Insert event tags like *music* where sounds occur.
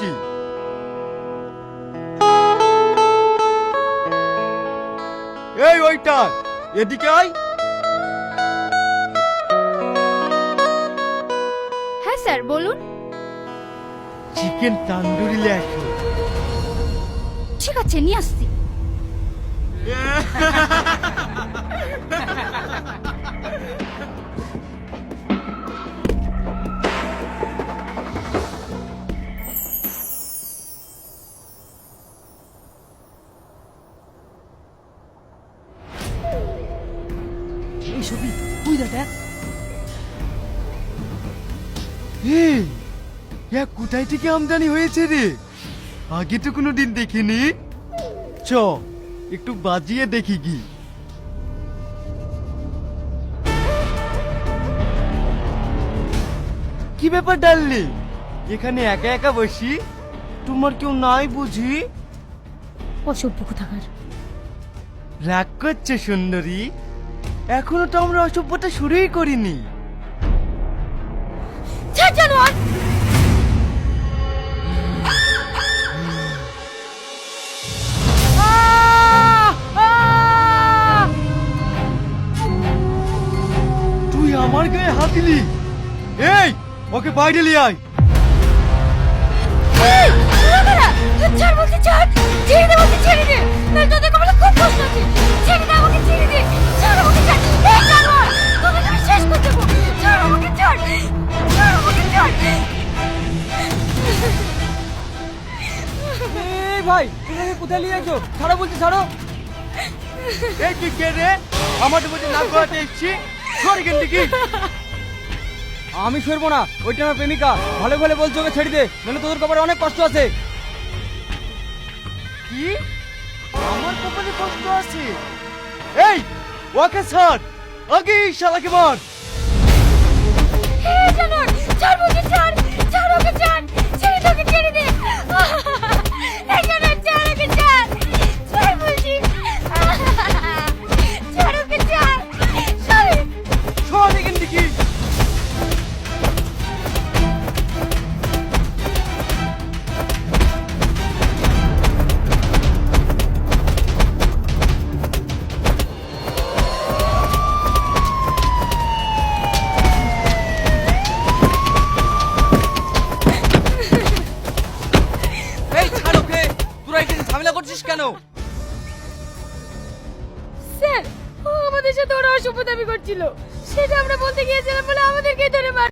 আসছি এই ওইটা এদিকে আয়। হ্যাঁ স্যার বলুন। চিকেন তান্দুরি লেখো ঠিক আছে নিয়ে আসছি। *laughs* ছবি? তুই দেখ। এই ইয়া কোথায় থেকে আমদানি হয়েছে রে। আগে তো কোনো দিন দেখিনি। চ একটু বাজিয়ে দেখি কি। কি ব্যাপার ডাললি? এখানে একা একা বসি? তোমার কেউ নাই বুঝি? অসভ্য কোথাকার। রাগ করছে সুন্দরী। এখনও তো আমরা অসভ্যতা শুরুই করিনি। জানোয়ার! তুই আমার গায়ে হাত দিলি? এই ওকে বাইরে নিয়ে আয়? ছাড় বলছি ছাড়। ছেড়ে দে বলছি ছেড়ে দে। এই ভাই এটাকে কোথায় নিয়ে ছাড়ো বলছি ছাড়ো। এই তুই কে রে? আমাদের এসছি? সর এখান থেকে আমি সরবো না ওইটা আমার প্রেমিকা। ভালো ভালো বলছো ওকে ছেড়ে দে নাহলে তোদের কপালে অনেক কষ্ট আছে। কি? আমার কপালে কষ্ট আছে? এই ওকে ছাড়। আগে শালাকে মার। এই জানোয়ার ছাড় বলছি ঝামেলা করছিস কেন? স্যার, ও আমাদের সাথে ওরা অসভ্যতামি করছিল। সেটা আমরা বলতে গিয়েছিলাম বলে আমাদেরকে ধরে মার